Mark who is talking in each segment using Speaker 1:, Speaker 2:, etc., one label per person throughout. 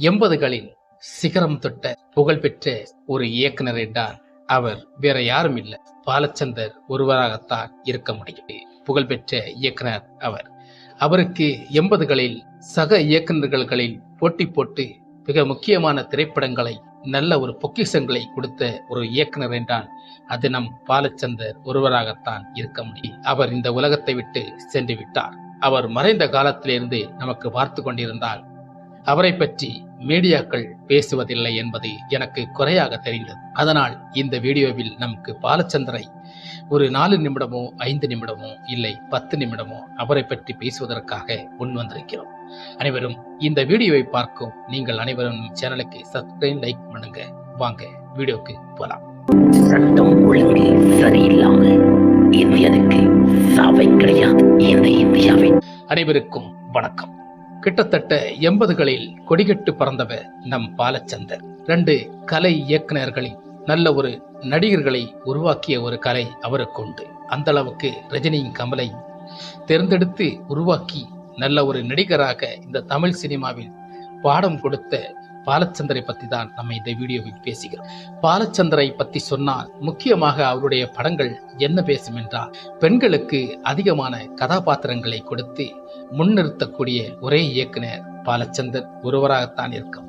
Speaker 1: எண்பதுகளில் சிகரம் தொட்ட புகழ்பெற்ற ஒரு இயக்குனர் என்றார் அவர். வேற யாரும் இல்லை. பாலச்சந்தர் ஒருவராகத்தான் இருக்க முடியும். புகழ்பெற்ற இயக்குனர் அவர். அவருக்கு எண்பதுகளில் சக இயக்குநர்களில் போட்டி போட்டு மிக முக்கியமான திரைப்படங்களை நல்ல ஒரு பொக்கிஷங்களை கொடுத்த ஒரு இயக்குனர் என்றான் அது நம் பாலச்சந்தர் ஒருவராகத்தான் இருக்க முடியும். அவர் இந்த உலகத்தை விட்டு சென்று விட்டார். அவர் மறைந்த காலத்திலிருந்து நமக்கு பார்த்து கொண்டிருந்தால் அவரை பற்றி மீடியாக்கள் பேசுவதில்லை என்பது எனக்கு குறையாக தெரிந்தது. அதனால் இந்த வீடியோவில் நமக்கு பாலச்சந்தரை ஒரு நாலு நிமிடமோ ஐந்து நிமிடமோ இல்லை பத்து நிமிடமோ அவரை பற்றி பேசுவதற்காக முன் வந்திருக்கிறோம் அனைவரும் இந்த வீடியோவை பார்க்கும் நீங்கள் அனைவரும் சேனலுக்கு சப்ஸ்கிரைப் லைக் பண்ணுங்க. வாங்க வீடியோக்கு போலாம்.
Speaker 2: சட்டம் ஒழுங்கு சரியில்லாமல் இந்தியனுக்கு சாவை கிடையாது. இந்த இந்தியாவின்
Speaker 1: அனைவருக்கும் வணக்கம். கிட்டத்தட்ட எண்பதுகளில் கொடிகட்டு பறந்தவர் நம் பாலச்சந்தர். ரெண்டு கலை இயக்குனர்களில் நல்ல ஒரு நடிகர்களை உருவாக்கிய ஒரு கலை அவருக்கு உண்டு. அந்த அளவுக்கு ரஜினியும் கமலை தேர்ந்தெடுத்து உருவாக்கி நல்ல ஒரு நடிகராக இந்த தமிழ் சினிமாவில் பாடம் கொடுத்த பாலச்சந்தரை பத்தி தான் நம்ம இந்த வீடியோவில் பேசுகிறோம். பாலச்சந்தரை பத்தி சொன்னால் முக்கியமாக அவருடைய படங்கள் என்ன பேசும் என்றால் பெண்களுக்கு அதிகமான கதாபாத்திரங்களை கொடுத்து முன்னிறுத்தக்கூடிய ஒரே இயக்குனர் பாலச்சந்தர் ஒருவராகத்தான் இருக்க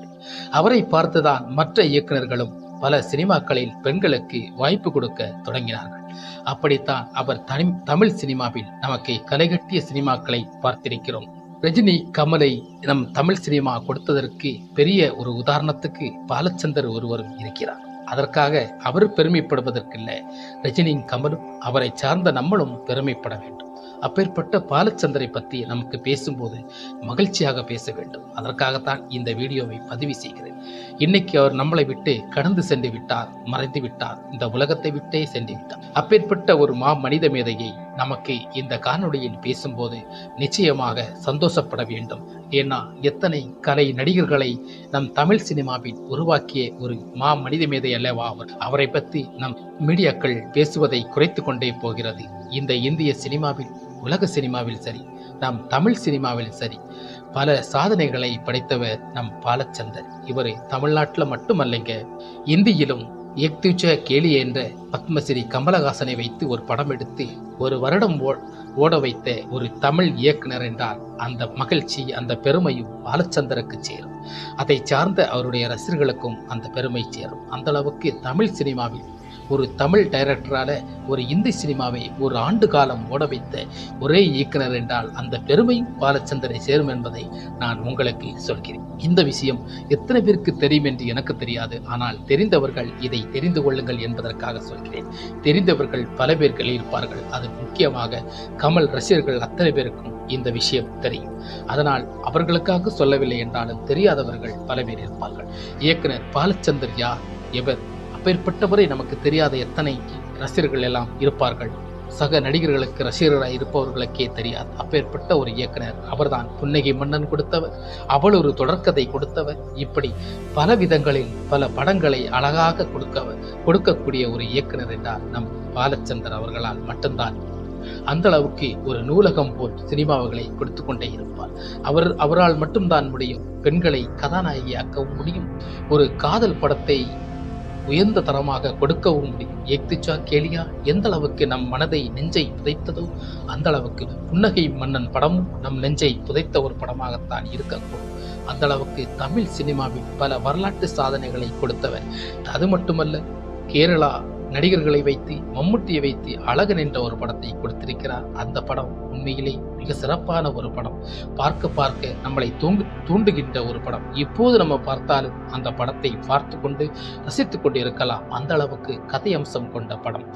Speaker 1: அவரை பார்த்துதான் மற்ற இயக்குநர்களும் பல சினிமாக்களில் பெண்களுக்கு வாய்ப்பு கொடுக்க தொடங்கினார்கள். அப்படித்தான் அவர் தனி தமிழ் சினிமாவில் நமக்கு கலைகட்டிய சினிமாக்களை பார்த்திருக்கிறோம். ரஜினி கமலை நம் தமிழ் சினிமா கொடுத்ததற்கு பெரிய ஒரு உதாரணத்துக்கு பாலச்சந்தர் ஒருவரும் இருக்கிறார். அதற்காக அவர் பெருமைப்படுவதற்கில்லை. ரஜினியும் கமலும் அவரை சார்ந்த நம்மளும் பெருமைப்பட வேண்டும். அப்பேற்பட்ட பாலச்சந்தரை பற்றி நமக்கு பேசும்போது மகிழ்ச்சியாக பேச வேண்டும். அதற்காகத்தான் இந்த வீடியோவை பதிவு செய்கிறேன். இன்னைக்கு அவர் நம்மளை விட்டு கடந்து சென்று விட்டார் மறைந்து விட்டார். இந்த உலகத்தை விட்டே சென்று விட்டார். அப்பேற்பட்ட ஒரு மா மனித மேதையை நமக்கு இந்த காணொளியில் பேசும்போது நிச்சயமாக சந்தோஷப்பட வேண்டும். ஏன்னா எத்தனை கலை நடிகர்களை நம் தமிழ் சினிமாவில் உருவாக்கிய ஒரு மா மனித மேதை அல்லவா அவர் அவரை பற்றி நம் மீடியாக்கள் பேசுவதை குறைத்து கொண்டே போகிறது. இந்த இந்திய சினிமாவில் உலக சினிமாவில் சரி நம் தமிழ் சினிமாவில் சரி பல சாதனைகளை படைத்தவர் நம் பாலச்சந்தர். இவர் தமிழ்நாட்டில் மட்டுமல்லைங்க இந்தியிலும் எக்திச்ச கேலி என்ற பத்மஸ்ரீ கமலஹாசனை வைத்து ஒரு படம் எடுத்து ஒரு வருடம் ஓ ஓட வைத்த ஒரு தமிழ் இயக்குனர் என்றால் அந்த மகிழ்ச்சி அந்த பெருமையும் பாலச்சந்தருக்கு சேரும். அதை சார்ந்த அவருடைய ரசிகர்களுக்கும் அந்த பெருமை சேரும். அந்த அளவுக்கு தமிழ் சினிமாவில் ஒரு தமிழ் டைரக்டரால் ஒரு இந்தி சினிமாவை ஒரு ஆண்டு காலம் ஓட வைத்த ஒரே இயக்குனர் என்றால் அந்த பெருமையும் பாலச்சந்தரை சேரும் என்பதை நான் உங்களுக்கு சொல்கிறேன். இந்த விஷயம் எத்தனை பேருக்கு தெரியும் என்று எனக்கு தெரியாது. ஆனால் தெரிந்தவர்கள் இதை தெரிந்து கொள்ளுங்கள் என்பதற்காக சொல்கிறேன். தெரிந்தவர்கள் பல பேர்கள் இருப்பார்கள். அது முக்கியமாக கமல் ரசிகர்கள் அத்தனை பேருக்கும் இந்த விஷயம் தெரியும். அதனால் அவர்களுக்காக சொல்லவில்லை என்றாலும் தெரியாதவர்கள் பல பேர் இருப்பார்கள். இயக்குனர் பாலச்சந்தர் யார்? எவர்? அப்பேற்பட்டவரை நமக்கு தெரியாத எத்தனை ரசிகர்கள் எல்லாம் இருப்பார்கள். சக நடிகர்களுக்கு ரசிகராக இருப்பவர்களுக்கே தெரியாது. அப்பேற்பட்ட ஒரு இயக்குனர் அவர்தான் புன்னகை மன்னன் கொடுத்தவர் அவள் ஒரு தொடர்கதை கொடுத்தவர் இப்படி பல விதங்களில் பல படங்களை அழகாக கொடுக்கவர் கொடுக்கக்கூடிய ஒரு இயக்குனர் என்றால் நம் பாலச்சந்தர் அவர்களால் மட்டும்தான். அந்த அளவுக்கு ஒரு நூலகம் போல் சினிமாவுகளை கொடுத்து கொண்டே இருப்பார். அவர் அவரால் மட்டும்தான் முடியும் பெண்களை கதாநாயகியாக்கவும் முடியும். ஒரு காதல் படத்தை உயர்ந்த தரமாக கொடுக்கவும் முடியும். ஏக்திச்சா கேலியா எந்த அளவுக்கு நம் மனதை நெஞ்சை புதைத்ததோ அந்த அளவுக்கு புன்னகை மன்னன் படமும் நம் நெஞ்சை புதைத்த ஒரு படமாகத்தான் இருக்கக்கூடும். அந்த அளவுக்கு தமிழ் சினிமாவில் பல வரலாற்று சாதனைகளை கொடுத்தவர். அது மட்டுமல்ல கேரளா நடிகர்களை வைத்து மம்முட்டியை வைத்து அழகு நின்ற ஒரு படத்தை கொடுத்திருக்கிறார். அந்த படம் உண்மையிலே மிக சிறப்பான ஒரு படம். பார்க்க பார்க்க நம்மளை தூங்கு தூண்டுகின்ற ஒரு படம். இப்போது நம்ம பார்த்தாலும் அந்த படத்தை பார்த்து கொண்டு ரசித்து கொண்டு இருக்கலாம் அந்த அளவுக்கு கதை அம்சம் கொண்ட படம்.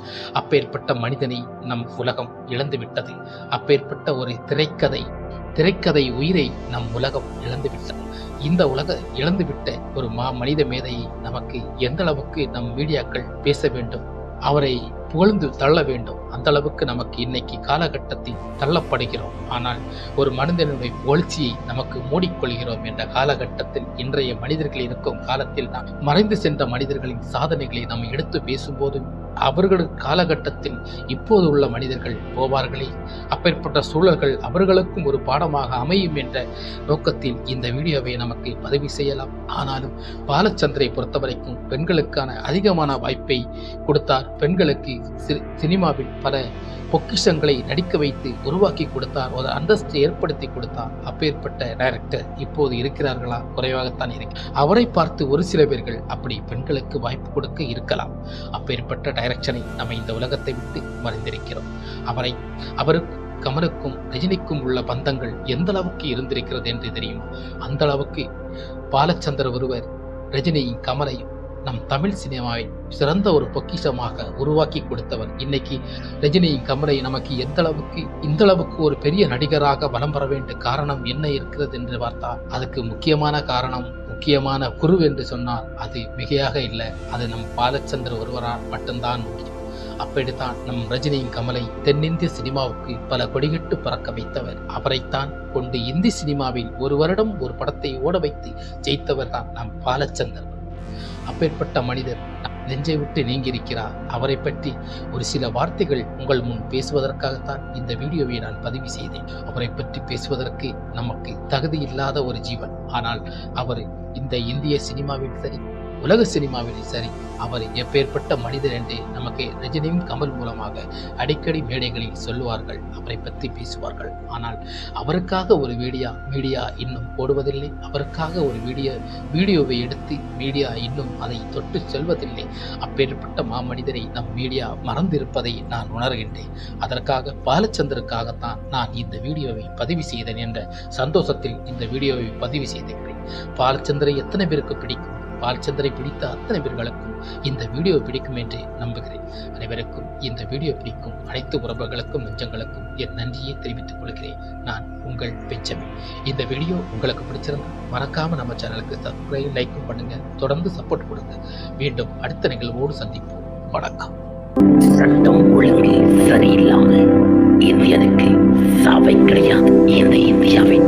Speaker 1: அப்பேற்பட்ட மனிதனை நம் உலகம் இழந்துவிட்டது அப்பேற்பட்ட ஒரு திரைக்கதை திரைக்கதை உயிரை நம் உலகம் இழந்துவிட்டது இந்த உலக இழந்துவிட்ட ஒரு மா மனித மேதையை நமக்கு எந்த அளவுக்கு நம் மீடியாக்கள் பேச வேண்டும்? அவரை புகழ்ந்து தள்ள வேண்டும். அந்த அளவுக்கு நமக்கு இன்னைக்கு காலகட்டத்தில் தள்ளப்படுகிறோம். ஆனால் ஒரு மனிதனுடைய புகழ்ச்சியை நமக்கு மூடிக்கொள்கிறோம் என்ற காலகட்டத்தில் இன்றைய மனிதர்கள் இருக்கும் காலத்தில் நாம் மறைந்து சென்ற மனிதர்களின் சாதனைகளை நாம் எடுத்து பேசும்போது அவர்கள் காலகட்டத்தில் இப்போது உள்ள மனிதர்கள் போவார்களே. அப்பேற்பட்ட சூழல்கள் அவர்களுக்கும் ஒரு பாடமாக அமையும் என்ற நோக்கத்தில் இந்த வீடியோவை நமக்கு பதிவு செய்யலாம். ஆனாலும் பாலச்சந்திரை பொறுத்தவரைக்கும் பெண்களுக்கான அதிகமான வாய்ப்பை கொடுத்தார். பெண்களுக்கு சினிமாவில் பல பொக்கிஷங்களை நடிக்க வைத்து உருவாக்கி கொடுத்தார். ஒரு அந்தஸ்தை ஏற்படுத்தி கொடுத்தார். அப்பேற்பட்ட டைரக்டர் இப்போது இருக்கிறார்களா? குறைவாகத்தான் இருக்கு. அவரை பார்த்து ஒரு சில பேர்கள் அப்படி பெண்களுக்கு வாய்ப்பு கொடுக்க இருக்கலாம். அப்பேற்பட்ட டைரக்ஷனை நம்ம இந்த உலகத்தை விட்டு மறைந்திருக்கிறோம். அவரை அவருக்கு கமலுக்கும் ரஜினிக்கும் உள்ள பந்தங்கள் எந்த அளவுக்கு இருந்திருக்கிறது என்று தெரியும்? அந்த அளவுக்கு பாலச்சந்தர் ஒருவர் ரஜினியும் கமலையும் நம் தமிழ் சினிமாவை சிறந்த ஒரு பொக்கிஷமாக உருவாக்கி கொடுத்தவர். இன்னைக்கு ரஜினியின் கமலை நமக்கு எந்த அளவுக்கு இந்த அளவுக்கு ஒரு பெரிய நடிகராக வலம் வர வேண்டிய காரணம் என்ன இருக்கிறது என்று பார்த்தால் அதுக்கு முக்கியமான காரணம் முக்கியமான குரு என்று சொன்னால் அது மிகையாக இல்லை. அது நம் பாலச்சந்தர் ஒருவரால் மட்டும்தான் முடியும். அப்படித்தான் நம் ரஜினியின் கமலை தென்னிந்திய சினிமாவுக்கு பல கொடிகட்டு பறக்க வைத்தவர். அவரைத்தான் கொண்டு இந்தி சினிமாவில் ஒரு வருடம் ஒரு படத்தை ஓட வைத்து ஜெயித்தவர் தான் நம் பாலச்சந்தர் அப்பேற்பட்ட மனிதர் நெஞ்சை விட்டு நீங்கியிருக்கிறார். அவரை பற்றி ஒரு சில வார்த்தைகள் உங்கள் முன் பேசுவதற்காகத்தான் இந்த வீடியோவை நான் பதிவு செய்தேன். அவரை பற்றி பேசுவதற்கு நமக்கு தகுதி இல்லாத ஒரு ஜீவன். ஆனால் அவர் இந்த இந்திய சினிமாவில் சரி உலக சினிமாவில் சரி அவர் எப்பேற்பட்ட மனிதர் என்று நமக்கு ரஜினியும் கமல் மூலமாக அடிக்கடி மேடைகளில் சொல்லுவார்கள் அவரை பற்றி பேசுவார்கள். ஆனால் அவருக்காக ஒரு வீடியோ மீடியா இன்னும் போடுவதில்லை. அவருக்காக ஒரு வீடியோ வீடியோவை எடுத்து மீடியா இன்னும் அதை தொட்டு செல்வதில்லை. அப்பேற்பட்ட மாமனிதரை நம் மீடியா மறந்திருப்பதை நான் உணர்கின்றேன். அதற்காக பாலச்சந்தருக்காகத்தான் நான் இந்த வீடியோவை பதிவு செய்தேன் என்ற சந்தோஷத்தில் இந்த வீடியோவை பதிவு செய்திருக்கிறேன் பாலச்சந்தரை எத்தனை பேருக்கு பிடிக்கும்? பால்ச்சந்தரை பிடித்த அத்தனை பேர்களுக்கும் இந்த வீடியோ பிடிக்கும் என்று நம்புகிறேன். அனைவருக்கும் இந்த வீடியோ பிடிக்கும் அனைத்து உறவுகளுக்கும் நெஞ்சங்களுக்கும் என் நன்றியை தெரிவித்துக் கொள்கிறேன். நான் உங்கள் பெஞ்சமின். இந்த வீடியோ உங்களுக்கு பிடிச்சிருந்தா மறக்காம நம்ம சேனலுக்கு சப்ஸ்கிரைப் லைக்கும் பண்ணுங்க. தொடர்ந்து சப்போர்ட் கொடுங்க. மீண்டும் அடுத்த நிகழ்வோடு சந்திப்போம். வணக்கம்.
Speaker 2: சட்டம் ஒழுங்கு சரியில்லாம இந்தியனுக்கு சாவை கிடையாது. இந்த இந்தியாவின்